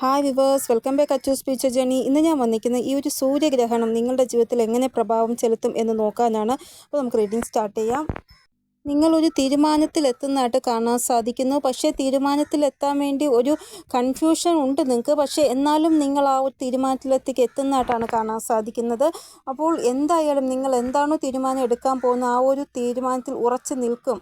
Hi viewers welcome back Achu speech journey ഇന്ന് ഞാൻ വന്നിരിക്കുന്നത് ഈ ഒരു സൂര്യഗ്രഹണം നിങ്ങളുടെ ജീവിതത്തിൽ എങ്ങനെ പ്രഭാവം ചെലുത്തും എന്ന് നോക്കാനാണ്. അപ്പോൾ നമുക്ക് റീഡിങ് സ്റ്റാർട്ട് ചെയ്യാം. നിങ്ങളൊരു തീരുമാനത്തിൽ എത്തുന്നതായിട്ട് കാണാൻ സാധിക്കുന്നു. പക്ഷേ തീരുമാനത്തിൽ എത്താൻ വേണ്ടി ഒരു കൺഫ്യൂഷൻ ഉണ്ട് നിങ്ങൾക്ക്. പക്ഷേ എന്നാലും നിങ്ങൾ ആ ഒരു തീരുമാനത്തിലെത്തേക്ക് എത്തുന്നതായിട്ടാണ് കാണാൻ സാധിക്കുന്നത്. അപ്പോൾ എന്തായാലും നിങ്ങൾ എന്താണോ തീരുമാനം എടുക്കാൻ പോകുന്ന ആ ഒരു തീരുമാനത്തിൽ ഉറച്ചു നിൽക്കും.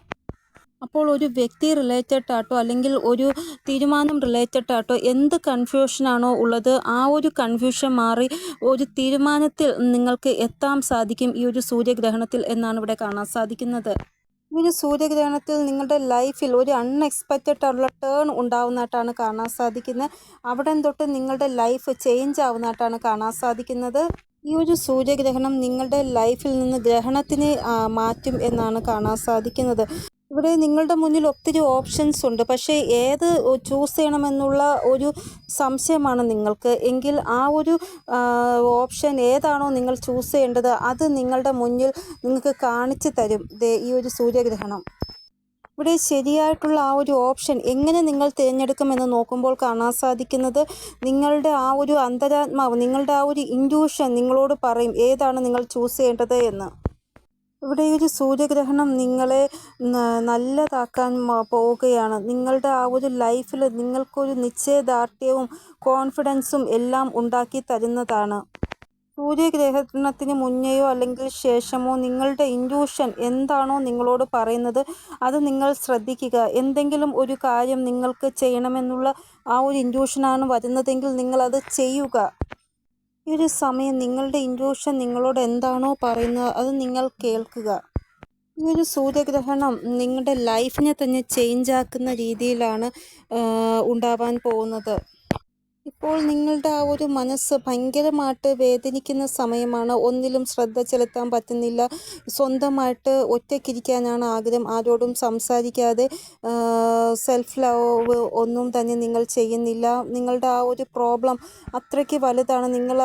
അപ്പോൾ ഒരു വ്യക്തി റിലേറ്റഡ് ആട്ടോ അല്ലെങ്കിൽ ഒരു തീരുമാനം റിലേറ്റഡ് ആട്ടോ എന്ത് കൺഫ്യൂഷനാണോ ഉള്ളത് ആ ഒരു കൺഫ്യൂഷൻ മാറി ഒരു തീരുമാനത്തിൽ നിങ്ങൾക്ക് എത്താൻ സാധിക്കും ഈ ഒരു സൂര്യഗ്രഹണത്തിൽ എന്നാണ് ഇവിടെ കാണാൻ സാധിക്കുന്നത്. ഒരു സൂര്യഗ്രഹണത്തിൽ നിങ്ങളുടെ ലൈഫിൽ ഒരു അൺഎക്സ്പെക്റ്റഡ് ആയിട്ടുള്ള ടേൺ ഉണ്ടാവുന്നതായിട്ടാണ് കാണാൻ സാധിക്കുന്നത്. അവിടെ തൊട്ട് നിങ്ങളുടെ ലൈഫ് ചേഞ്ച് ആവുന്നതായിട്ടാണ് കാണാൻ സാധിക്കുന്നത്. ഈ ഒരു സൂര്യഗ്രഹണം നിങ്ങളുടെ ലൈഫിൽ നിന്ന് ഗ്രഹണത്തിനെ മാറ്റും എന്നാണ് കാണാൻ സാധിക്കുന്നത്. ഇവിടെ നിങ്ങളുടെ മുന്നിൽ ഒത്തിരി ഓപ്ഷൻസ് ഉണ്ട്. പക്ഷേ ഏത് ചൂസ് ചെയ്യണമെന്നുള്ള ഒരു സംശയമാണ് നിങ്ങൾക്ക്. എങ്കിൽ ആ ഒരു ഓപ്ഷൻ ഏതാണോ നിങ്ങൾ ചൂസ് ചെയ്യേണ്ടത് അത് നിങ്ങളുടെ മുന്നിൽ നിങ്ങൾക്ക് കാണിച്ചു തരും. ഈ ഒരു സൂര്യഗ്രഹണം. ഇവിടെ ശരിയായിട്ടുള്ള ആ ഒരു ഓപ്ഷൻ എങ്ങനെ നിങ്ങൾ തിരഞ്ഞെടുക്കുമെന്ന് നോക്കുമ്പോൾ കാണാൻ സാധിക്കുന്നത് നിങ്ങളുടെ ആ ഒരു അന്തരാത്മാവ് നിങ്ങളുടെ ആ ഒരു ഇൻഡ്യൂഷൻ നിങ്ങളോട് പറയും ഏതാണ് നിങ്ങൾ ചൂസ് ചെയ്യേണ്ടത് എന്ന്. ഇവിടെ ഒരു സൂര്യഗ്രഹണം നിങ്ങളെ നല്ലതാക്കാൻ പോവുകയാണ്. നിങ്ങളുടെ ആ ഒരു ലൈഫിൽ നിങ്ങൾക്കൊരു നിശ്ചയദാർഢ്യവും കോൺഫിഡൻസും എല്ലാം ഉണ്ടാക്കി തരുന്നതാണ്. സൂര്യഗ്രഹണത്തിന് മുന്നെയോ അല്ലെങ്കിൽ ശേഷമോ നിങ്ങളുടെ ഇൻഡ്യൂഷൻ എന്താണോ നിങ്ങളോട് പറയുന്നത് അത് നിങ്ങൾ ശ്രദ്ധിക്കുക. എന്തെങ്കിലും ഒരു കാര്യം നിങ്ങൾക്ക് ചെയ്യണമെന്നുള്ള ആ ഒരു ഇൻഡ്യൂഷനാണ് വരുന്നതെങ്കിൽ നിങ്ങളത് ചെയ്യുക. ഈ ഒരു സമയം നിങ്ങളുടെ ഇൻട്യൂഷൻ നിങ്ങളോട് എന്താണോ പറയുന്നത് അത് നിങ്ങൾ കേൾക്കുക. ഈ ഒരു സൂര്യഗ്രഹണം നിങ്ങളുടെ ലൈഫിനെ തന്നെ ചേഞ്ച് ആക്കുന്ന രീതിയിലാണ് ഉണ്ടാവാൻ പോകുന്നത്. ഇപ്പോൾ നിങ്ങളുടെ ആ ഒരു മനസ്സ് ഭയങ്കരമായിട്ട് വേദനിക്കുന്ന സമയമാണ്. ഒന്നിലും ശ്രദ്ധ ചെലുത്താൻ പറ്റുന്നില്ല. സ്വന്തമായിട്ട് ഒറ്റയ്ക്കിരിക്കാനാണ് ആഗ്രഹം. ആരോടും സംസാരിക്കാതെ സെൽഫ് ലവ് ഒന്നും തന്നെ നിങ്ങൾ ചെയ്യുന്നില്ല. നിങ്ങളുടെ ആ ഒരു പ്രോബ്ലം അത്രയ്ക്ക് വലുതാണ്. നിങ്ങൾ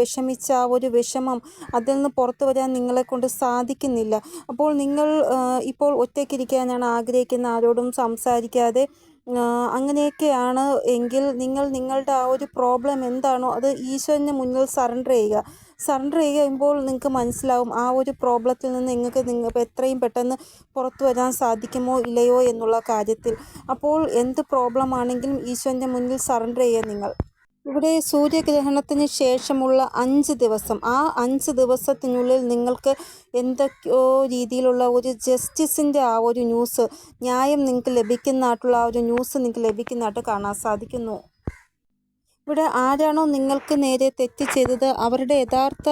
വിഷമിച്ച ആ ഒരു വിഷമം അതിൽ നിന്ന് പുറത്തു വരാൻ നിങ്ങളെ കൊണ്ട് സാധിക്കുന്നില്ല. അപ്പോൾ നിങ്ങൾ ഇപ്പോൾ ഒറ്റയ്ക്കിരിക്കാനാണ് ആഗ്രഹിക്കുന്ന. ആരോടും സംസാരിക്കാതെ അങ്ങനെയൊക്കെയാണ് എങ്കിൽ നിങ്ങൾ നിങ്ങളുടെ ആ ഒരു പ്രോബ്ലം എന്താണോ അത് ഈശോന് മുന്നിൽ സറണ്ടർ ചെയ്യുക. സറണ്ടർ ചെയ്യുമ്പോൾ നിങ്ങൾക്ക് മനസ്സിലാവും ആ ഒരു പ്രോബ്ലത്തിൽ നിന്ന് നിങ്ങൾക്ക് നിങ്ങൾ എത്രയും പെട്ടെന്ന് പുറത്തു വരാൻ സാധിക്കുമോ ഇല്ലയോ എന്നുള്ള കാര്യത്തിൽ. അപ്പോൾ എന്ത് പ്രോബ്ലം ആണെങ്കിലും ഈശോന്റെ മുന്നിൽ സറണ്ടർ ചെയ്യുക നിങ്ങൾ. ഇവിടെ സൂര്യഗ്രഹണത്തിന് ശേഷമുള്ള അഞ്ച് ദിവസം. ആ അഞ്ച് ദിവസത്തിനുള്ളിൽ നിങ്ങൾക്ക് എന്തൊക്കെയോ രീതിയിലുള്ള ഒരു ജസ്റ്റിസിന്റെ ആ ഒരു ന്യൂസ് ന്യായം നിങ്ങൾക്ക് ലഭിക്കുന്നതായിട്ടുള്ള ആ ഒരു ന്യൂസ് നിങ്ങൾക്ക് ലഭിക്കുന്നതായിട്ട് കാണാൻ സാധിക്കുന്നു. ഇവിടെ ആരാണോ നിങ്ങൾക്ക് നേരെ തെറ്റ് ചെയ്തത് അവരുടെ യഥാർത്ഥ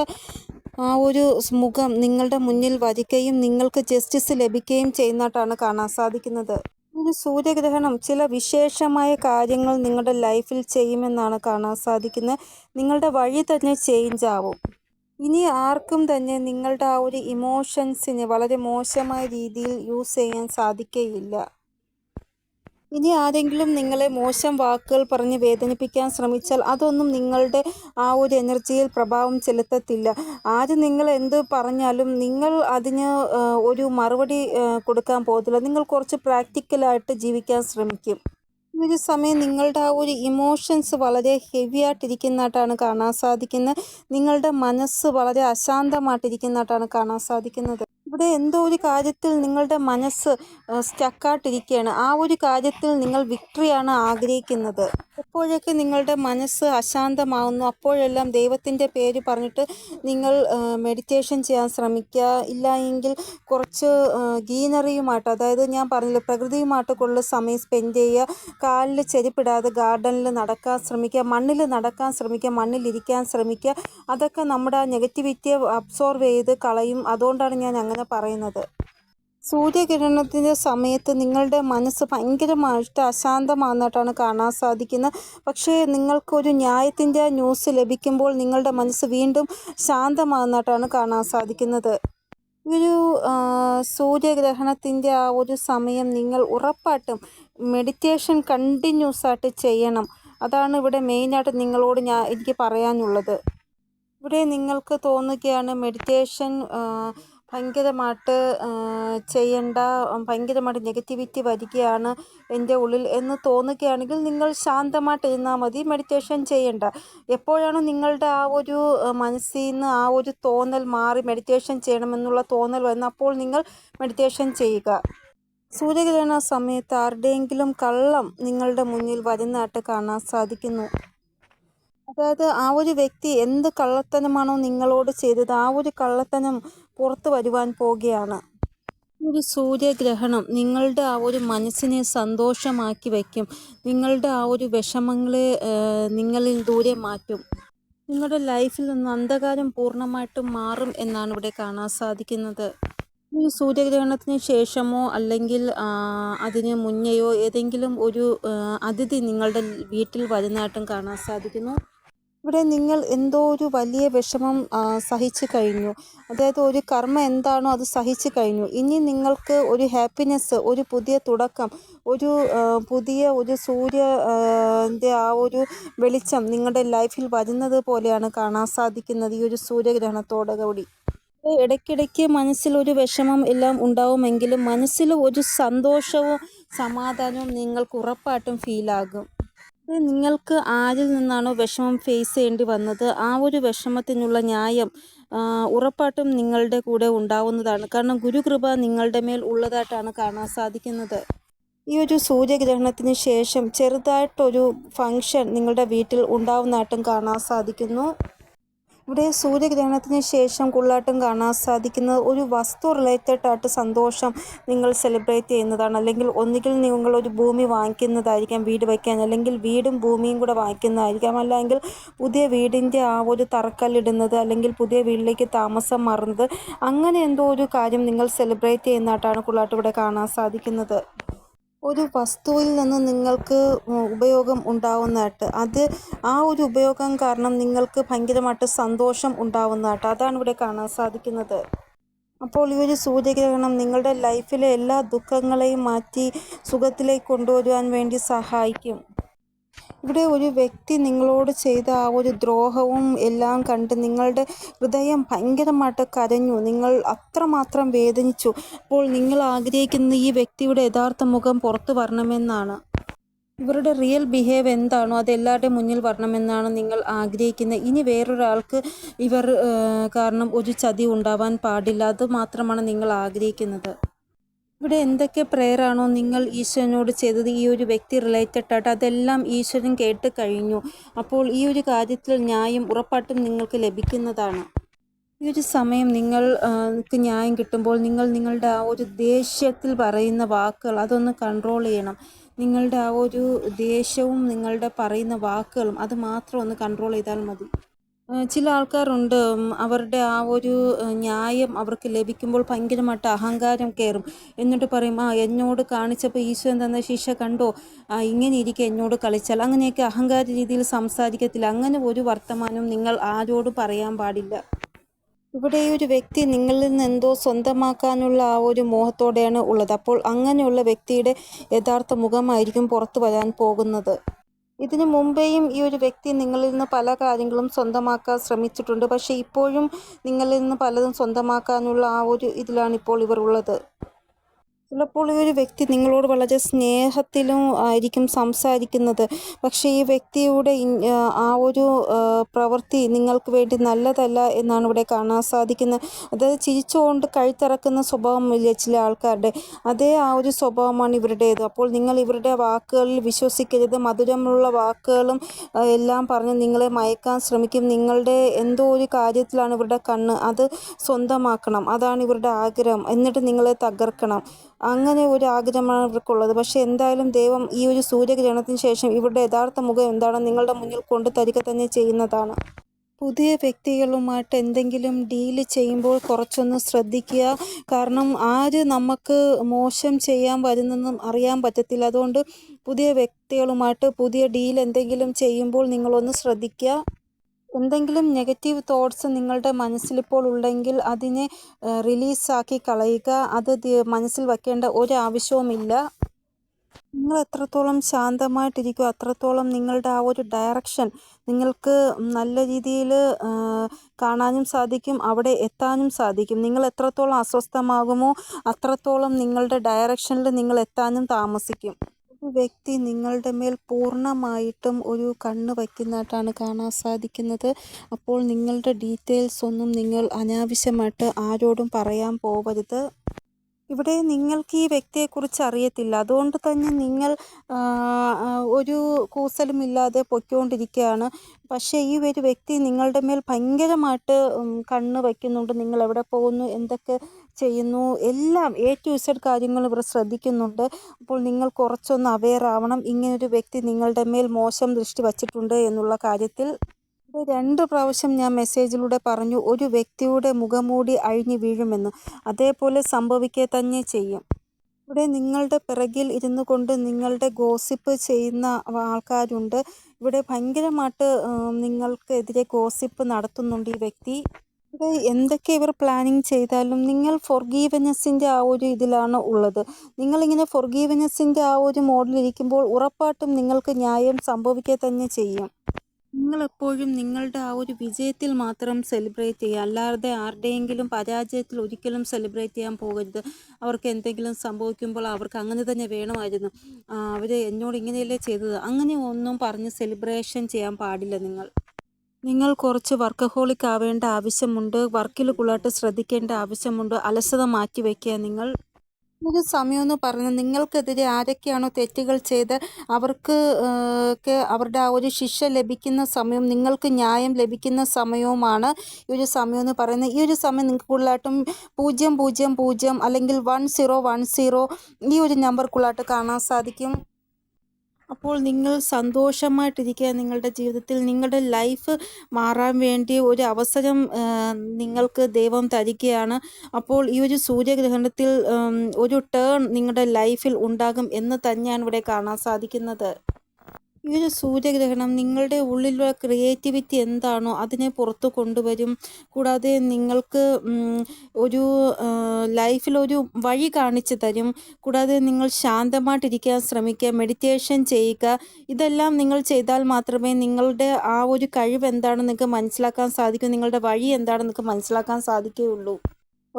ആ ഒരു മുഖം നിങ്ങളുടെ മുന്നിൽ വരികയും നിങ്ങൾക്ക് ജസ്റ്റിസ് ലഭിക്കുകയും ചെയ്യുന്നതായിട്ടാണ് കാണാൻ സാധിക്കുന്നത്. ഒരു സൂര്യഗ്രഹണം ചില വിശേഷമായ കാര്യങ്ങൾ നിങ്ങളുടെ ലൈഫിൽ ചെയ്യുമെന്നാണ് കാണാൻ സാധിക്കുന്നത്. നിങ്ങളുടെ വഴി തന്നെ ചേഞ്ച് ആവും. ഇനി ആർക്കും തന്നെ നിങ്ങളുടെ ആ ഒരു ഇമോഷൻസിനെ വളരെ മോശമായ രീതിയിൽ യൂസ് ചെയ്യാൻ സാധിക്കുകയില്ല ഇനി ആരെങ്കിലും നിങ്ങളെ മോശം വാക്കുകൾ പറഞ്ഞ് വേദനിപ്പിക്കാൻ ശ്രമിച്ചാൽ അതൊന്നും നിങ്ങളുടെ ആ ഒരു എനർജിയിൽ പ്രഭാവം ചെലുത്തത്തില്ല. ആര് നിങ്ങൾ എന്ത് പറഞ്ഞാലും നിങ്ങൾ അതിന് ഒരു മറുപടി കൊടുക്കാൻ പോകത്തില്ല. നിങ്ങൾ കുറച്ച് പ്രാക്ടിക്കലായിട്ട് ജീവിക്കാൻ ശ്രമിക്കും. ഈ ഒരു സമയം നിങ്ങളുടെ ആ ഒരു ഇമോഷൻസ് വളരെ ഹെവി ആയിട്ടിരിക്കുന്നതായിട്ടാണ് കാണാൻ സാധിക്കുന്നത്. നിങ്ങളുടെ മനസ്സ് വളരെ അശാന്തമായിട്ടിരിക്കുന്നതായിട്ടാണ് കാണാൻ സാധിക്കുന്നത്. ഇവിടെ എന്തോ ഒരു കാര്യത്തിൽ നിങ്ങളുടെ മനസ്സ് സ്റ്റക്കായിട്ടിരിക്കുകയാണ് ആ ഒരു കാര്യത്തിൽ നിങ്ങൾ വിക്ടറിയാണ് ആഗ്രഹിക്കുന്നത്. എപ്പോഴൊക്കെ നിങ്ങളുടെ മനസ്സ് അശാന്തമാകുന്നു അപ്പോഴെല്ലാം ദൈവത്തിന്റെ പേര് പറഞ്ഞിട്ട് നിങ്ങൾ മെഡിറ്റേഷൻ ചെയ്യാൻ ശ്രമിക്കുക. ഇല്ല എങ്കിൽ കുറച്ച് ഗ്രീനറിയുമായിട്ട് അതായത് ഞാൻ പറഞ്ഞില്ല പ്രകൃതിയുമായിട്ട് കൂടുതൽ സമയം സ്പെൻഡ് ചെയ്യുക. കാലിൽ ചെരുപ്പിടാതെ ഗാർഡനിൽ നടക്കാൻ ശ്രമിക്കുക. മണ്ണിൽ നടക്കാൻ ശ്രമിക്കുക. മണ്ണിലിരിക്കാൻ ശ്രമിക്കുക. അതൊക്കെ നമ്മുടെ ആ നെഗറ്റിവിറ്റിയെ അബ്സോർവ് ചെയ്ത് കളയും. അതുകൊണ്ടാണ് ഞാൻ അങ്ങനെ പറയുന്നത്. സൂര്യകിരണത്തിന്റെ സമയത്ത് നിങ്ങളുടെ മനസ്സ് ഭയങ്കരമായിട്ട് അശാന്തമാകുന്നതായിട്ടാണ് കാണാൻ സാധിക്കുന്നത്. പക്ഷേ നിങ്ങൾക്കൊരു ന്യായത്തിന്റെ ന്യൂസ് ലഭിക്കുമ്പോൾ നിങ്ങളുടെ മനസ്സ് വീണ്ടും ശാന്തമാകുന്നതായിട്ടാണ് കാണാൻ സാധിക്കുന്നത്. ഒരു സൂര്യഗ്രഹണത്തിന്റെ ആ ഒരു സമയം നിങ്ങൾ ഉറപ്പായിട്ടും മെഡിറ്റേഷൻ കണ്ടിന്യൂസ് ആയിട്ട് ചെയ്യണം. അതാണ് ഇവിടെ മെയിനായിട്ട് നിങ്ങളോട് ഞാൻ എനിക്ക് പറയാനുള്ളത്. ഇവിടെ നിങ്ങൾക്ക് തോന്നുകയാണ് മെഡിറ്റേഷൻ ഭയങ്കരമായിട്ട് ചെയ്യേണ്ട ഭയങ്കരമായിട്ട് നെഗറ്റിവിറ്റി വരികയാണ് എന്റെ ഉള്ളിൽ എന്ന് തോന്നുകയാണെങ്കിൽ നിങ്ങൾ ശാന്തമായിട്ട് ഇരുന്നാൽ മതി മെഡിറ്റേഷൻ ചെയ്യേണ്ട. എപ്പോഴാണ് നിങ്ങളുടെ ആ ഒരു മനസ്സിൽ നിന്ന് ആ ഒരു തോന്നൽ മാറി മെഡിറ്റേഷൻ ചെയ്യണമെന്നുള്ള തോന്നൽ വന്ന് അപ്പോൾ നിങ്ങൾ മെഡിറ്റേഷൻ ചെയ്യുക. സൂര്യഗ്രഹണ സമയത്ത് ആരുടെയെങ്കിലും കള്ളം നിങ്ങളുടെ മുന്നിൽ വരുന്നതായിട്ട് കാണാൻ സാധിക്കുന്നു. അതായത് ആ ഒരു വ്യക്തി എന്ത് കള്ളത്തനമാണോ നിങ്ങളോട് ചെയ്തത് ആ ഒരു കള്ളത്തനം പുറത്തു വരുവാൻ പോകുകയാണ് ഒരു സൂര്യഗ്രഹണം നിങ്ങളുടെ ആ ഒരു മനസ്സിനെ സന്തോഷമാക്കി വയ്ക്കും. നിങ്ങളുടെ ആ ഒരു വിഷമങ്ങളെ നിങ്ങളിൽ ദൂരെ മാറ്റും. നിങ്ങളുടെ ലൈഫിൽ നിന്ന് അന്ധകാരം പൂർണമായിട്ടും മാറും എന്നാണ് ഇവിടെ കാണാൻ സാധിക്കുന്നത്. ഈ സൂര്യഗ്രഹണത്തിന് ശേഷമോ അല്ലെങ്കിൽ അതിന് മുന്നെയോ ഏതെങ്കിലും ഒരു അതിഥി നിങ്ങളുടെ വീട്ടിൽ വരുന്നതായിട്ടും കാണാൻ സാധിക്കുന്നു. ഇവിടെ നിങ്ങൾ എന്തോ ഒരു വലിയ വിഷമം സഹിച്ചു കഴിഞ്ഞു. അതായത് ഒരു കർമ്മ എന്താണോ അത് സഹിച്ചു കഴിഞ്ഞു. ഇനി നിങ്ങൾക്ക് ഒരു ഹാപ്പിനെസ് ഒരു പുതിയ തുടക്കം ഒരു പുതിയ ഒരു സൂര്യന്റെ ആ ഒരു വെളിച്ചം നിങ്ങളുടെ ലൈഫിൽ വരുന്നത് പോലെയാണ് കാണാൻ സാധിക്കുന്നത് ഈ ഒരു സൂര്യഗ്രഹണത്തോടു കൂടി. ഇടയ്ക്കിടയ്ക്ക് മനസ്സിലൊരു വിഷമം എല്ലാം ഉണ്ടാവുമെങ്കിലും മനസ്സിൽ ഒരു സന്തോഷവും സമാധാനവും നിങ്ങൾക്ക് ഉറപ്പായിട്ടും ഫീലാകും നിങ്ങൾക്ക് ആരിൽ നിന്നാണോ വിഷമം ഫേസ് ചെയ്യേണ്ടി വന്നത്? ആ ഒരു വിഷമത്തിനുള്ള ന്യായം ഉറപ്പായിട്ടും നിങ്ങളുടെ കൂടെ ഉണ്ടാവുന്നതാണ്. കാരണം ഗുരുകൃപ നിങ്ങളുടെ മേൽ ഉള്ളതായിട്ടാണ് കാണാൻ സാധിക്കുന്നത്. ഈ ഒരു സൂര്യഗ്രഹണത്തിന് ശേഷം ചെറുതായിട്ടൊരു ഫങ്ഷൻ നിങ്ങളുടെ വീട്ടിൽ ഉണ്ടാവുന്നതായിട്ടും കാണാൻ സാധിക്കുന്നു. ഇവിടെ സൂര്യഗ്രഹണത്തിന് ശേഷം കുള്ളാട്ടം കാണാൻ സാധിക്കുന്നത് ഒരു വസ്തു റിലേറ്റഡ് ആയിട്ട് സന്തോഷം നിങ്ങൾ സെലിബ്രേറ്റ് ചെയ്യുന്നതാണ്. അല്ലെങ്കിൽ ഒന്നുകിൽ നിങ്ങൾ ഒരു ഭൂമി വാങ്ങിക്കുന്നതായിരിക്കാം വീട് വയ്ക്കാൻ അല്ലെങ്കിൽ വീടും ഭൂമിയും കൂടെ വാങ്ങിക്കുന്നതായിരിക്കാം. അല്ലെങ്കിൽ പുതിയ വീടിന്റെ ആ ഒരു തറക്കല്ലിടുന്നത് അല്ലെങ്കിൽ പുതിയ വീട്ടിലേക്ക് താമസം മാറുന്നത്. അങ്ങനെ എന്തോ ഒരു കാര്യം നിങ്ങൾ സെലിബ്രേറ്റ് ചെയ്യുന്നതായിട്ടാണ് കുള്ളാട്ടം ഇവിടെ കാണാൻ സാധിക്കുന്നത്. ഒരു വസ്തുവിൽ നിന്ന് നിങ്ങൾക്ക് ഉപയോഗം ഉണ്ടാവുന്നതായിട്ട്. അത് ആ ഒരു ഉപയോഗം കാരണം നിങ്ങൾക്ക് ഭയങ്കരമായിട്ട് സന്തോഷം ഉണ്ടാവുന്നതായിട്ട്. അതാണ് ഇവിടെ കാണാൻ സാധിക്കുന്നത്. അപ്പോൾ ഈ ഒരു സൂര്യഗ്രഹണം നിങ്ങളുടെ ലൈഫിലെ എല്ലാ ദുഃഖങ്ങളെയും മാറ്റി സുഖത്തിലേക്ക് കൊണ്ടുവരുവാൻ വേണ്ടി സഹായിക്കും. ഇവിടെ ഒരു വ്യക്തി നിങ്ങളോട് ചെയ്ത ആ ഒരു ദ്രോഹവും എല്ലാം കണ്ട് നിങ്ങളുടെ ഹൃദയം ഭയങ്കരമായിട്ട് കരഞ്ഞു. നിങ്ങൾ അത്രമാത്രം വേദനിച്ചു. അപ്പോൾ നിങ്ങൾ ആഗ്രഹിക്കുന്ന ഈ വ്യക്തിയുടെ യഥാർത്ഥ മുഖം പുറത്തു വരണമെന്നാണ്. ഇവരുടെ റിയൽ ബിഹേവ് എന്താണോ അത് എല്ലാവരുടെയും മുന്നിൽ വരണമെന്നാണ് നിങ്ങൾ ആഗ്രഹിക്കുന്നത്. ഇനി വേറൊരാൾക്ക് ഇവർ കാരണം ഒരു ചതി ഉണ്ടാവാൻ പാടില്ല. അത് മാത്രമാണ് നിങ്ങൾ ആഗ്രഹിക്കുന്നത്. ഇവിടെ എന്തൊക്കെ പ്രെയറാണോ നിങ്ങൾ ഈശ്വരനോട് ചെയ്തത്? ഈ ഒരു വ്യക്തി റിലേറ്റഡ് ആയിട്ട് അതെല്ലാം ഈശ്വരൻ കേട്ട് കഴിഞ്ഞു. അപ്പോൾ ഈ ഒരു കാര്യത്തിൽ ന്യായം ഉറപ്പായിട്ടും നിങ്ങൾക്ക് ലഭിക്കുന്നതാണ്. ഈ ഒരു സമയം നിങ്ങൾക്ക് ന്യായം കിട്ടുമ്പോൾ നിങ്ങൾ നിങ്ങളുടെ ആ ഒരു ദേഷ്യത്തിൽ പറയുന്ന വാക്കുകൾ അതൊന്ന് കൺട്രോൾ ചെയ്യണം. നിങ്ങളുടെ ആ ഒരു ദേഷ്യവും നിങ്ങളുടെ പറയുന്ന വാക്കുകളും അത് മാത്രം ഒന്ന് കൺട്രോൾ ചെയ്താൽ മതി. ചില ആൾക്കാരുണ്ട്. അവരുടെ ആ ഒരു ന്യായം അവർക്ക് ലഭിക്കുമ്പോൾ ഭയങ്കരമായിട്ട് അഹങ്കാരം കയറും. എന്നിട്ട് പറയും ആ എന്നോട് കാണിച്ചപ്പോൾ ഈശോ തന്ന ശിക്ഷ കണ്ടോ? ആ ഇങ്ങനെ ഇരിക്കെ എന്നോട് കളിച്ചാൽ. അങ്ങനെയൊക്കെ അഹങ്കാര രീതിയിൽ സംസാരിക്കത്തില്ല. അങ്ങനെ ഒരു വർത്തമാനവും നിങ്ങൾ ആരോടും പറയാൻ പാടില്ല. ഇവിടെ ഈ ഒരു വ്യക്തി നിങ്ങളിൽ നിന്ന് എന്തോ സ്വന്തമാക്കാനുള്ള ആ ഒരു മോഹത്തോടെയാണ് ഉള്ളത്. അപ്പോൾ അങ്ങനെയുള്ള വ്യക്തിയുടെ യഥാർത്ഥ മുഖമായിരിക്കും പുറത്തു വരാൻ പോകുന്നത്. ഇതിനു മുമ്പേയും ഈ ഒരു വ്യക്തി നിങ്ങളിൽ നിന്ന് പല കാര്യങ്ങളും സ്വന്തമാക്കാൻ ശ്രമിച്ചിട്ടുണ്ട്. പക്ഷേ ഇപ്പോഴും നിങ്ങളിൽ നിന്ന് പലതും സ്വന്തമാക്കാനുള്ള ആ ഒരു ഇതിലാണ് ഇപ്പോൾ ഇവർ ഉള്ളത്. ചിലപ്പോൾ ഈ ഒരു വ്യക്തി നിങ്ങളോട് വളരെ സ്നേഹത്തിലും ആയിരിക്കും സംസാരിക്കുന്നത്. പക്ഷേ ഈ വ്യക്തിയുടെ ആ ഒരു പ്രവൃത്തി നിങ്ങൾക്ക് വേണ്ടി നല്ലതല്ല എന്നാണ് ഇവിടെ കാണാൻ സാധിക്കുന്നത്. അതായത് ചിരിച്ചുകൊണ്ട് കഴുത്തിറക്കുന്ന സ്വഭാവമില്ല ചില ആൾക്കാരുടെ. അതേ ആ ഒരു സ്വഭാവമാണ് ഇവരുടേത്. അപ്പോൾ നിങ്ങൾ ഇവരുടെ വാക്കുകളിൽ വിശ്വസിക്കരുത്. മധുരമുള്ള വാക്കുകളും എല്ലാം പറഞ്ഞ് നിങ്ങളെ മയക്കാൻ ശ്രമിക്കും. നിങ്ങളുടെ എന്തോ ഒരു കാര്യത്തിലാണ് ഇവരുടെ കണ്ണ്. അത് സ്വന്തമാക്കണം. അതാണ് ഇവരുടെ ആഗ്രഹം. എന്നിട്ട് നിങ്ങളെ തകർക്കണം. അങ്ങനെ ഒരു ആഗ്രഹമാണ് ഇവർക്കുള്ളത് പക്ഷേ എന്തായാലും ദൈവം ഈ ഒരു സൂര്യഗ്രഹണത്തിന് ശേഷം ഇവരുടെ യഥാർത്ഥ മുഖം എന്താണെന്ന് നിങ്ങളുടെ മുന്നിൽ കൊണ്ടു തരിക തന്നെ ചെയ്യുന്നതാണ്. പുതിയ വ്യക്തികളുമായിട്ട് എന്തെങ്കിലും ഡീൽ ചെയ്യുമ്പോൾ കുറച്ചൊന്ന് ശ്രദ്ധിക്കുക. കാരണം ആര് നമുക്ക് മോശം ചെയ്യാൻ വരുന്നെന്നും അറിയാൻ പറ്റത്തില്ല. അതുകൊണ്ട് പുതിയ വ്യക്തികളുമായിട്ട് പുതിയ ഡീൽ എന്തെങ്കിലും ചെയ്യുമ്പോൾ നിങ്ങളൊന്ന് ശ്രദ്ധിക്കുക. എന്തെങ്കിലും നെഗറ്റീവ് തോട്ട്സ് നിങ്ങളുടെ മനസ്സിലിപ്പോൾ ഉണ്ടെങ്കിൽ അതിനെ റിലീസാക്കി കളയുക. അത് മനസ്സിൽ വയ്ക്കേണ്ട ഒരാവശ്യവുമില്ല. നിങ്ങൾ എത്രത്തോളം ശാന്തമായിട്ടിരിക്കുമോ അത്രത്തോളം നിങ്ങളുടെ ആ ഒരു ഡയറക്ഷൻ നിങ്ങൾക്ക് നല്ല രീതിയിൽ കാണാനും സാധിക്കും അവിടെ എത്താനും സാധിക്കും. നിങ്ങൾ എത്രത്തോളം അസ്വസ്ഥമാകുമോ അത്രത്തോളം നിങ്ങളുടെ ഡയറക്ഷനിൽ നിങ്ങൾ എത്താനും താമസിക്കും. ഒരു വ്യക്തി നിങ്ങളുടെ മേൽ പൂർണമായിട്ടും ഒരു കണ്ണ് വയ്ക്കുന്നതായിട്ടാണ് കാണാൻ സാധിക്കുന്നത്. അപ്പോൾ നിങ്ങളുടെ ഡീറ്റെയിൽസ് ഒന്നും നിങ്ങൾ അനാവശ്യമായിട്ട് ആരോടും പറയാൻ പോവരുത്. ഇവിടെ നിങ്ങൾക്ക് ഈ വ്യക്തിയെക്കുറിച്ച് അറിയത്തില്ല. അതുകൊണ്ട് തന്നെ നിങ്ങൾ ഒരു കൂസലുമില്ലാതെ പൊയ്ക്കൊണ്ടിരിക്കുകയാണ്. പക്ഷേ ഈ ഒരു വ്യക്തി നിങ്ങളുടെ മേൽ ഭയങ്കരമായിട്ട് കണ്ണ് വയ്ക്കുന്നുണ്ട്. നിങ്ങൾ എവിടെ പോകുന്നു? എന്തൊക്കെ ചെയ്യുന്നു. എല്ലാം എ ടു ഇസഡ് കാര്യങ്ങൾ ഇവർ ശ്രദ്ധിക്കുന്നുണ്ട്. അപ്പോൾ നിങ്ങൾ കുറച്ചൊന്ന് അവെയർ ആവണം. ഇങ്ങനൊരു വ്യക്തി നിങ്ങളുടെ മേൽ മോശം ദൃഷ്ടി വച്ചിട്ടുണ്ട് എന്നുള്ള കാര്യത്തിൽ. രണ്ട് പ്രാവശ്യം ഞാൻ മെസ്സേജിലൂടെ പറഞ്ഞു ഒരു വ്യക്തിയുടെ മുഖമൂടി അഴിഞ്ഞു വീഴുമെന്ന്. അതേപോലെ സംഭവിക്കുക തന്നെ ചെയ്യും. ഇവിടെ നിങ്ങളുടെ പിറകിൽ ഇരുന്നു കൊണ്ട് നിങ്ങളുടെ ഗോസിപ്പ് ചെയ്യുന്ന ആൾക്കാരുണ്ട്. ഇവിടെ ഭയങ്കരമായിട്ട് നിങ്ങൾക്കെതിരെ ഗോസിപ്പ് നടത്തുന്നുണ്ട് ഈ വ്യക്തി. ഇവിടെ എന്തൊക്കെ ഇവർ പ്ലാനിങ് ചെയ്താലും നിങ്ങൾ ഫൊർഗീവനെസ്സിന്റെ ആ ഒരു ഇതിലാണ് ഉള്ളത്. നിങ്ങളിങ്ങനെ ഫൊർഗീവനെസ്സിന്റെ ആ ഒരു മോഡിലിരിക്കുമ്പോൾ ഉറപ്പായിട്ടും നിങ്ങൾക്ക് ന്യായം സംഭവിക്കുക തന്നെ ചെയ്യും. നിങ്ങളെപ്പോഴും നിങ്ങളുടെ ആ ഒരു വിജയത്തിൽ മാത്രം സെലിബ്രേറ്റ് ചെയ്യുക. അല്ലാതെ ആരുടെയെങ്കിലും പരാജയത്തിൽ ഒരിക്കലും സെലിബ്രേറ്റ് ചെയ്യാൻ പോകരുത്. അവർക്ക് എന്തെങ്കിലും സംഭവിക്കുമ്പോൾ അവർക്ക് അങ്ങനെ തന്നെ വേണമായിരുന്നു. അവർ എന്നോട് ഇങ്ങനെയല്ലേ ചെയ്തത്? അങ്ങനെ ഒന്നും പറഞ്ഞ് സെലിബ്രേഷൻ ചെയ്യാൻ പാടില്ല നിങ്ങൾ. നിങ്ങൾ കുറച്ച് വർക്കഹോളിക് ആവേണ്ട ആവശ്യമുണ്ട് വർക്കിൽ കൂടുതലായിട്ട് ശ്രദ്ധിക്കേണ്ട ആവശ്യമുണ്ട് അലസത മാറ്റി വയ്ക്കുക നിങ്ങൾ ഒരു സമയമെന്ന് പറഞ്ഞ് നിങ്ങൾക്കെതിരെ ആരൊക്കെയാണോ തെറ്റുകൾ ചെയ്ത് അവർക്ക് അവരുടെ ആ ഒരു ശിക്ഷ ലഭിക്കുന്ന സമയം നിങ്ങൾക്ക് ന്യായം ലഭിക്കുന്ന സമയവുമാണ് ഈ ഒരു സമയം എന്ന് പറയുന്നത്. ഈ ഒരു സമയം നിങ്ങൾക്ക് കൂടുതലായിട്ടും പൂജ്യം പൂജ്യം പൂജ്യം അല്ലെങ്കിൽ വൺ സീറോ വൺ സീറോ ഈ ഒരു നമ്പർ കൂടുതലായിട്ട് കാണാൻ സാധിക്കും. അപ്പോൾ നിങ്ങൾ സന്തോഷമായിട്ടിരിക്കുക നിങ്ങളുടെ ജീവിതത്തിൽ. നിങ്ങളുടെ ലൈഫ് മാറാൻ വേണ്ടി ഒരു അവസരം നിങ്ങൾക്ക് ദൈവം തരികയാണ്. അപ്പോൾ ഈ ഒരു സൂര്യഗ്രഹണത്തിൽ ഒരു ടേൺ നിങ്ങളുടെ ലൈഫിൽ ഉണ്ടാകും എന്ന് തന്നെയാണ് ഇവിടെ കാണാൻ സാധിക്കുന്നത്. ഈ സൂര്യഗ്രഹണം നിങ്ങളുടെ ഉള്ളിലുള്ള ക്രിയേറ്റിവിറ്റി എന്താണോ അതിനെ പുറത്തു കൊണ്ടുവരും. കൂടാതെ നിങ്ങൾക്ക് ഒരു ലൈഫിലൊരു വഴി കാണിച്ചു തരും. കൂടാതെ നിങ്ങൾ ശാന്തമായിട്ടിരിക്കാൻ ശ്രമിക്കുക മെഡിറ്റേഷൻ ചെയ്യുക. ഇതെല്ലാം നിങ്ങൾ ചെയ്താൽ മാത്രമേ നിങ്ങളുടെ ആ ഒരു കഴിവ് എന്താണെന്ന് നിങ്ങൾക്ക് മനസ്സിലാക്കാൻ സാധിക്കൂ. നിങ്ങളുടെ വഴി എന്താണെന്ന് നിങ്ങൾക്ക് മനസ്സിലാക്കാൻ സാധിക്കുകയുള്ളൂ.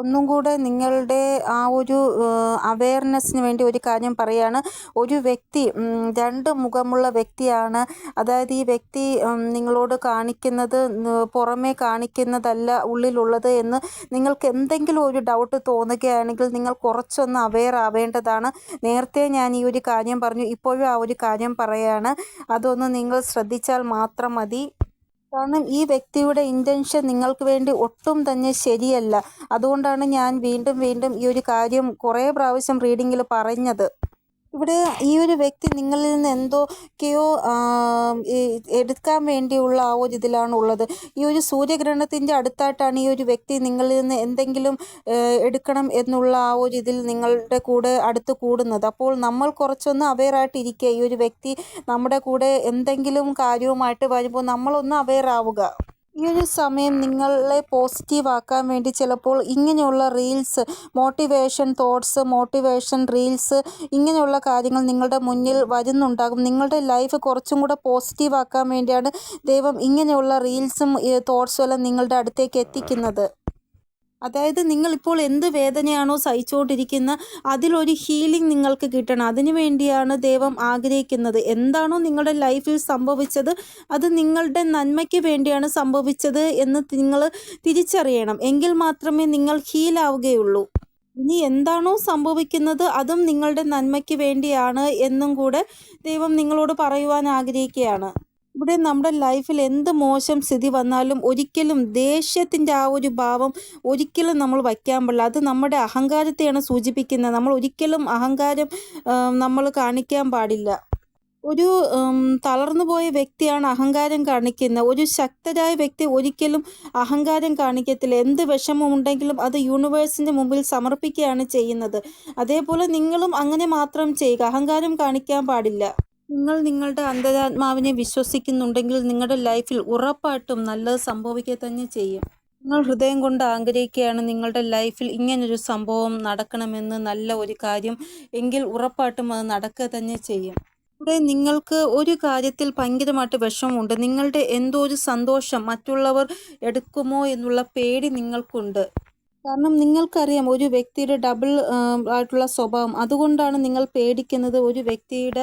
ഒന്നും കൂടെ നിങ്ങളുടെ ആ ഒരു അവയർനെസ്സിന് വേണ്ടി ഒരു കാര്യം പറയുകയാണ് ഒരു വ്യക്തി രണ്ട് മുഖമുള്ള വ്യക്തിയാണ്. അതായത് ഈ വ്യക്തി നിങ്ങളോട് കാണിക്കുന്നത് പുറമേ കാണിക്കുന്നതല്ല ഉള്ളിലുള്ളത് എന്ന് നിങ്ങൾക്ക് എന്തെങ്കിലും ഒരു ഡൗട്ട് തോന്നുകയാണെങ്കിൽ നിങ്ങൾ കുറച്ചൊന്ന് അവെയർ ആവേണ്ടതാണ്. നേരത്തെ ഞാൻ ഈ ഒരു കാര്യം പറഞ്ഞു ഇപ്പോഴും ആ ഒരു കാര്യം പറയുകയാണ് അതൊന്ന് നിങ്ങൾ ശ്രദ്ധിച്ചാൽ മാത്രം മതി. കാരണം ഈ വ്യക്തിയുടെ ഇന്റൻഷൻ നിങ്ങൾക്ക് വേണ്ടി ഒട്ടും തന്നെ ശരിയല്ല. അതുകൊണ്ടാണ് ഞാൻ വീണ്ടും വീണ്ടും ഈ ഒരു കാര്യം കുറേ പ്രാവശ്യം റീഡിങ്ങിൽ പറഞ്ഞത്. ഇവിടെ ഈ ഒരു വ്യക്തി നിങ്ങളിൽ നിന്ന് എന്തൊക്കെയോ എടുക്കാൻ വേണ്ടിയുള്ള ആ ഒരു ഇതിലാണ് ഉള്ളത്. ഈ ഒരു സൂര്യഗ്രഹണത്തിന്റെ അടുത്തായിട്ടാണ് ഈ ഒരു വ്യക്തി നിങ്ങളിൽ നിന്ന് എന്തെങ്കിലും എടുക്കണം എന്നുള്ള ആ ഒരു ഇതിൽ നിങ്ങളുടെ കൂടെ അടുത്ത് കൂടുന്നത്. അപ്പോൾ നമ്മൾ കുറച്ചൊന്ന് അവെയറായിട്ടിരിക്കുക ഈ ഒരു വ്യക്തി നമ്മുടെ കൂടെ എന്തെങ്കിലും കാര്യവുമായിട്ട് വരുമ്പോൾ നമ്മളൊന്ന് അവെയർ ആവുക. ഈ ഒരു സമയം നിങ്ങളെ പോസിറ്റീവ് ആക്കാൻ വേണ്ടി ചിലപ്പോൾ ഇങ്ങനെയുള്ള reels motivation thoughts motivation reels ഇങ്ങനെയുള്ള കാര്യങ്ങൾ നിങ്ങളുടെ മുന്നിൽ വരുന്നുണ്ടാകും. നിങ്ങളുടെ ലൈഫ് കുറച്ചും കൂടെ പോസിറ്റീവ് ആക്കാൻ വേണ്ടിയാണ് ദൈവം ഇങ്ങനെയുള്ള റീൽസും തോട്ട്സും എല്ലാം നിങ്ങളുടെ അടുത്തേക്ക് എത്തിക്കുന്നത്. അതായത് നിങ്ങളിപ്പോൾ എന്ത് വേദനയാണോ സഹിച്ചുകൊണ്ടിരിക്കുന്ന അതിലൊരു ഹീലിംഗ് നിങ്ങൾക്ക് കിട്ടണം. അതിനു വേണ്ടിയാണ് ദൈവം ആഗ്രഹിക്കുന്നത്. എന്താണോ നിങ്ങളുടെ ലൈഫിൽ സംഭവിച്ചത് അത് നിങ്ങളുടെ നന്മയ്ക്ക് വേണ്ടിയാണ് സംഭവിച്ചത് എന്ന് നിങ്ങൾ തിരിച്ചറിയണം. എങ്കിൽ മാത്രമേ നിങ്ങൾ ഹീലാവുകയുള്ളൂ ഇനി എന്താണോ സംഭവിക്കുന്നത് അതും നിങ്ങളുടെ നന്മയ്ക്ക് വേണ്ടിയാണ് എന്നും കൂടെ ദൈവം നിങ്ങളോട് പറയുവാൻ ആഗ്രഹിക്കുകയാണ്. ഇവിടെ നമ്മുടെ ലൈഫിൽ എന്ത് മോശം സ്ഥിതി വന്നാലും ഒരിക്കലും ദേഷ്യത്തിന്റെ ആ ഒരു ഭാവം ഒരിക്കലും നമ്മൾ വയ്ക്കാൻ പാടില്ല. അത് നമ്മുടെ അഹങ്കാരത്തെയാണ് സൂചിപ്പിക്കുന്നത്. നമ്മൾ ഒരിക്കലും അഹങ്കാരം നമ്മൾ കാണിക്കാൻ പാടില്ല. ഒരു തളർന്നു പോയ വ്യക്തിയാണ് അഹങ്കാരം കാണിക്കുന്നത്. ഒരു ശക്തരായ വ്യക്തി ഒരിക്കലും അഹങ്കാരം കാണിക്കത്തില്ല. എന്ത് വിഷമമുണ്ടെങ്കിലും അത് യൂണിവേഴ്സിന്റെ മുമ്പിൽ സമർപ്പിക്കുകയാണ് ചെയ്യുന്നത്. അതേപോലെ നിങ്ങളും അങ്ങനെ മാത്രം ചെയ്യുക. അഹങ്കാരം കാണിക്കാൻ പാടില്ല. നിങ്ങൾ നിങ്ങളുടെ അന്തരാത്മാവിനെ വിശ്വസിക്കുന്നുണ്ടെങ്കിൽ നിങ്ങളുടെ ലൈഫിൽ ഉറപ്പായിട്ടും നല്ലത് സംഭവിക്കുക തന്നെ ചെയ്യും. നിങ്ങൾ ഹൃദയം കൊണ്ട് ആഗ്രഹിക്കുകയാണ് നിങ്ങളുടെ ലൈഫിൽ ഇങ്ങനൊരു സംഭവം നടക്കണമെന്ന് നല്ല ഒരു കാര്യം എങ്കിൽ ഉറപ്പായിട്ടും അത് നടക്കുക തന്നെ ചെയ്യും. ഇവിടെ നിങ്ങൾക്ക് ഒരു കാര്യത്തിൽ ഭയങ്കരമായിട്ട് വിഷമമുണ്ട്. നിങ്ങളുടെ എന്തോ ഒരു സന്തോഷം മറ്റുള്ളവർ എടുക്കുമോ എന്നുള്ള പേടി നിങ്ങൾക്കുണ്ട്. കാരണം നിങ്ങൾക്കറിയാം ഒരു വ്യക്തിയുടെ ഡബിൾ ആയിട്ടുള്ള സ്വഭാവം. അതുകൊണ്ടാണ് നിങ്ങൾ പേടിക്കുന്നത് ഒരു വ്യക്തിയുടെ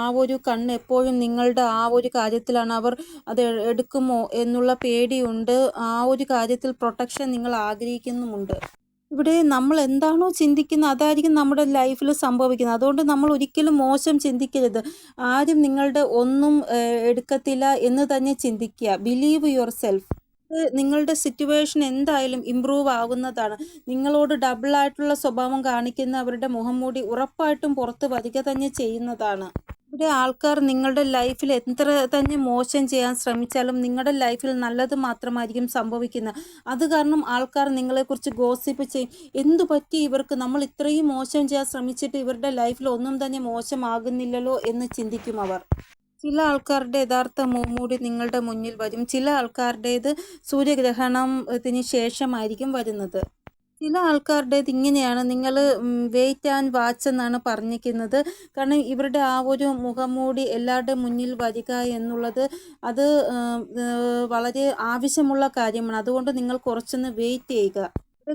ആ ഒരു കണ്ണ് എപ്പോഴും നിങ്ങളുടെ ആ ഒരു കാര്യത്തിലാണ് അവർ അത് എടുക്കുമോ എന്നുള്ള പേടിയുണ്ട്. ആ ഒരു കാര്യത്തിൽ പ്രൊട്ടക്ഷൻ നിങ്ങൾ ആഗ്രഹിക്കുന്നുമുണ്ട്. ഇവിടെ നമ്മൾ എന്താണോ ചിന്തിക്കുന്നത് അതായിരിക്കും നമ്മുടെ ലൈഫിൽ സംഭവിക്കുന്നത്. അതുകൊണ്ട് നമ്മൾ ഒരിക്കലും മോശം ചിന്തിക്കരുത്. ആരും നിങ്ങളുടെ ഒന്നും എടുക്കത്തില്ല എന്ന് തന്നെ ചിന്തിക്കുക. ബിലീവ് യുവർ സെൽഫ് നിങ്ങളുടെ സിറ്റുവേഷൻ എന്തായാലും ഇമ്പ്രൂവ് ആകുന്നതാണ് നിങ്ങളോട് ഡബിൾ ആയിട്ടുള്ള സ്വഭാവം കാണിക്കുന്ന അവരുടെ മുഖം മൂടി ഉറപ്പായിട്ടും പുറത്ത് വരിക തന്നെ ചെയ്യുന്നതാണ്. ഇവിടെ ആൾക്കാർ നിങ്ങളുടെ ലൈഫിൽ എത്ര തന്നെ മോശം ചെയ്യാൻ ശ്രമിച്ചാലും നിങ്ങളുടെ ലൈഫിൽ നല്ലത് മാത്രമായിരിക്കും സംഭവിക്കുന്നത്. അത് കാരണം ആൾക്കാർ നിങ്ങളെക്കുറിച്ച് ഗോസിപ്പ് ചെയ്യും. എന്തു പറ്റി ഇവർക്ക്? നമ്മൾ ഇത്രയും മോശം ചെയ്യാൻ ശ്രമിച്ചിട്ട് ഇവരുടെ ലൈഫിൽ ഒന്നും തന്നെ മോശമാകുന്നില്ലല്ലോ എന്ന് ചിന്തിക്കും അവർ. ചില ആൾക്കാരുടെ യഥാർത്ഥ മൂമൂടി നിങ്ങളുടെ മുന്നിൽ വരും. ചില ആൾക്കാരുടേത് സൂര്യഗ്രഹണത്തിന് ശേഷമായിരിക്കും വരുന്നത്. ചില ആൾക്കാരുടേത് ഇങ്ങനെയാണ്. നിങ്ങൾ വെയിറ്റ് ആൻഡ് വാച്ച് എന്നാണ് പറഞ്ഞിരിക്കുന്നത്. കാരണം ഇവരുടെ ആ ഒരു മുഖംമൂടി എല്ലാവരുടെയും മുന്നിൽ വരിക എന്നുള്ളത് അത് വളരെ ആവശ്യമുള്ള കാര്യമാണ്. അതുകൊണ്ട് നിങ്ങൾ കുറച്ചൊന്ന് വെയിറ്റ് ചെയ്യുക.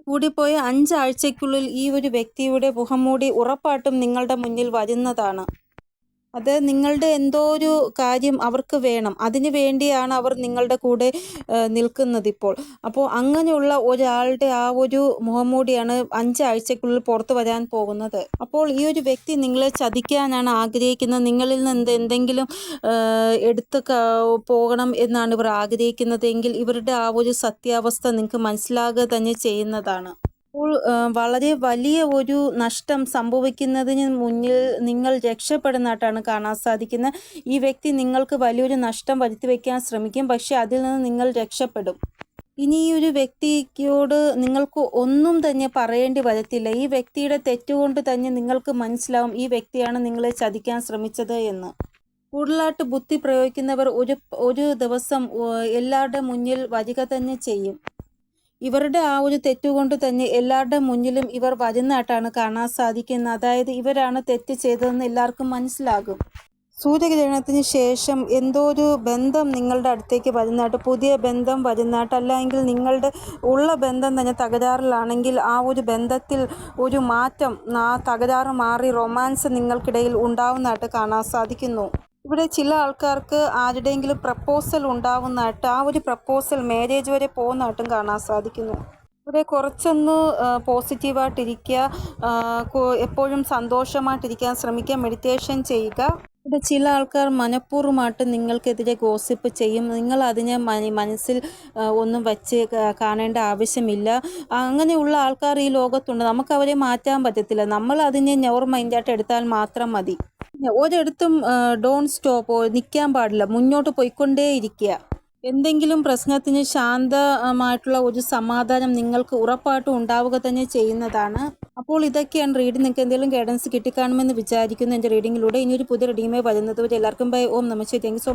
കൂടിപ്പോയ അഞ്ചാഴ്ചയ്ക്കുള്ളിൽ ഈ ഒരു വ്യക്തിയുടെ മുഖംമൂടി ഉറപ്പായിട്ടും നിങ്ങളുടെ മുന്നിൽ വരുന്നതാണ്. അത് നിങ്ങളുടെ എന്തോ ഒരു കാര്യം അവർക്ക് വേണം. അതിനു വേണ്ടിയാണ് അവർ നിങ്ങളുടെ കൂടെ നിൽക്കുന്നത് ഇപ്പോൾ. അപ്പോൾ അങ്ങനെയുള്ള ഒരാളുടെ ആ ഒരു മുഖംമൂടിയാണ് അഞ്ചാഴ്ചക്കുള്ളിൽ പുറത്തു വരാൻ പോകുന്നത്. അപ്പോൾ ഈ ഒരു വ്യക്തി നിങ്ങളെ ചതിക്കാനാണ് ആഗ്രഹിക്കുന്നത്. നിങ്ങളിൽ നിന്ന് എന്ത് എന്തെങ്കിലും എടുത്ത് പോകണം എന്നാണ് ഇവർ ആഗ്രഹിക്കുന്നത്. എങ്കിൽ ഇവരുടെ ആ ഒരു സത്യാവസ്ഥ നിങ്ങൾക്ക് മനസ്സിലാകുക തന്നെ ചെയ്യുന്നതാണ്. അപ്പോൾ വളരെ വലിയ ഒരു നഷ്ടം സംഭവിക്കുന്നതിന് മുന്നിൽ നിങ്ങൾ രക്ഷപ്പെടുന്നതായിട്ടാണ് കാണാൻ സാധിക്കുന്നത്. ഈ വ്യക്തി നിങ്ങൾക്ക് വലിയൊരു നഷ്ടം വരുത്തി വയ്ക്കാൻ ശ്രമിക്കും. പക്ഷെ അതിൽ നിന്ന് നിങ്ങൾ രക്ഷപ്പെടും. ഇനി ഈ ഒരു വ്യക്തിയോട് നിങ്ങൾക്ക് ഒന്നും തന്നെ പറയേണ്ടി വരത്തില്ല. ഈ വ്യക്തിയുടെ തെറ്റുകൊണ്ട് തന്നെ നിങ്ങൾക്ക് മനസ്സിലാവും ഈ വ്യക്തിയാണ് നിങ്ങളെ ചതിക്കാൻ ശ്രമിച്ചത് എന്ന്. കൂടുതലായിട്ട് ബുദ്ധി പ്രയോഗിക്കുന്നവർ ഒരു ഒരു ദിവസം എല്ലാവരുടെ മുന്നിൽ വരിക തന്നെ ചെയ്യും. ഇവരുടെ ആ ഒരു തെറ്റുകൊണ്ട് തന്നെ എല്ലാവരുടെ മുന്നിലും ഇവർ വരുന്നതായിട്ടാണ് കാണാൻ സാധിക്കുന്നത്. അതായത് ഇവരാണ് തെറ്റ് ചെയ്തതെന്ന് എല്ലാവർക്കും മനസ്സിലാകും. സൂര്യഗ്രഹണത്തിന് ശേഷം എന്തോ ഒരു ബന്ധം നിങ്ങളുടെ അടുത്തേക്ക് വരുന്നതായിട്ട് പുതിയ ബന്ധം വരുന്നതായിട്ട് അല്ലെങ്കിൽ നിങ്ങളുടെ ഉള്ള ബന്ധം തന്നെ തകരാറിലാണെങ്കിൽ ആ ഒരു ബന്ധത്തിൽ ഒരു മാറ്റം ആ തകരാറ് മാറി റൊമാൻസ് നിങ്ങൾക്കിടയിൽ ഉണ്ടാവുന്നതായിട്ട് കാണാൻ സാധിക്കുന്നു. ഇവിടെ ചില ആൾക്കാർക്ക് ആരുടെയെങ്കിലും പ്രപ്പോസൽ ഉണ്ടാവുന്നതായിട്ട് ആ ഒരു പ്രപ്പോസൽ മാരേജ് വരെ പോകുന്നതായിട്ടും കാണാൻ സാധിക്കുന്നു. ഇവിടെ കുറച്ചൊന്ന് പോസിറ്റീവായിട്ടിരിക്കുക എപ്പോഴും സന്തോഷമായിട്ടിരിക്കാൻ ശ്രമിക്കുക മെഡിറ്റേഷൻ ചെയ്യുക. ഇവിടെ ചില ആൾക്കാർ മനഃപൂർവമായിട്ട് നിങ്ങൾക്കെതിരെ ഗോസിപ്പ് ചെയ്യും. നിങ്ങൾ അതിനെ മന- മനസ്സിൽ ഒന്നും വച്ച് കാണേണ്ട ആവശ്യമില്ല. അങ്ങനെയുള്ള ആൾക്കാർ ഈ ലോകത്തുണ്ട്. നമുക്ക് അവരെ മാറ്റാൻ പറ്റത്തില്ല. നമ്മൾ അതിനെ നെവർ മൈൻഡായിട്ട് എടുത്താൽ മാത്രം മതി. ഒരിടത്തും ഡോൺ സ്റ്റോപ്പ് നിൽക്കാൻ പാടില്ല. മുന്നോട്ട് പോയിക്കൊണ്ടേയിരിക്കുക. എന്തെങ്കിലും പ്രശ്നത്തിന് ശാന്തമായിട്ടുള്ള ഒരു സമാധാനം നിങ്ങൾക്ക് ഉറപ്പായിട്ടും ഉണ്ടാവുക തന്നെ ചെയ്യുന്നതാണ്. അപ്പോൾ ഇതൊക്കെയാണ് റീഡിംഗ് നിങ്ങൾക്ക് എന്തെങ്കിലും ഗൈഡൻസ് കിട്ടിക്കാണുമെന്ന് വിചാരിക്കുന്നു എന്റെ റീഡിങ്ങിലൂടെ ഒരു പുതിയ റീഡിങ്ങുമായി വരുന്നത് വരെ എല്ലാവർക്കും ബൈ ഓം നമസ്തേ താങ്ക് സോ